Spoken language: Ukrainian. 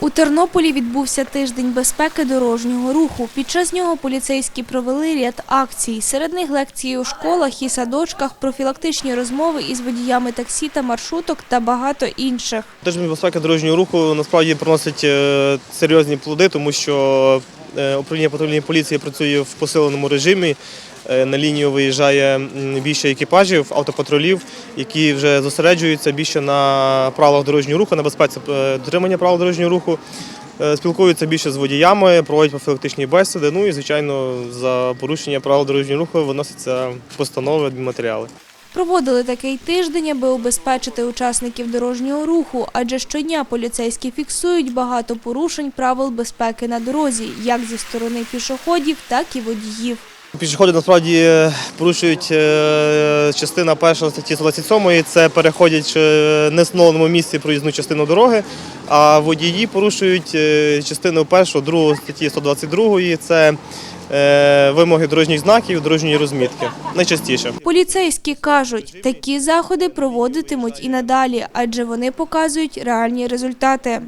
У Тернополі відбувся тиждень безпеки дорожнього руху. Під час нього поліцейські провели ряд акцій. Серед них лекції у школах і садочках, профілактичні розмови із водіями таксі та маршруток та багато інших. Тиждень безпеки дорожнього руху насправді приносить е, серйозні плоди, тому що управління патрульної поліції працює в посиленому режимі. Е, На лінію виїжджає більше екіпажів, автопатрулів, які вже зосереджуються більше на правилах дорожнього руху, на безпеці е, дотримання правил дорожнього руху. Е, Спілкуються більше з водіями, проводять профілактичні бесіди. Ну і звичайно, за порушення правил дорожнього руху виносяться постанови, матеріали. Проводили такий тиждень, аби убезпечити учасників дорожнього руху, адже щодня поліцейські фіксують багато порушень правил безпеки на дорозі, як зі сторони пішоходів, так і водіїв. Пішоходи насправді е, порушують е, частина першої статті 127, це переходять е, не встановленому місці проїзну частину дороги, а водії порушують частину першої, другої статті 122, це вимоги дорожніх знаків, дорожньої розмітки. Найчастіше. Поліцейські кажуть, такі заходи проводитимуть і надалі, адже вони показують реальні результати.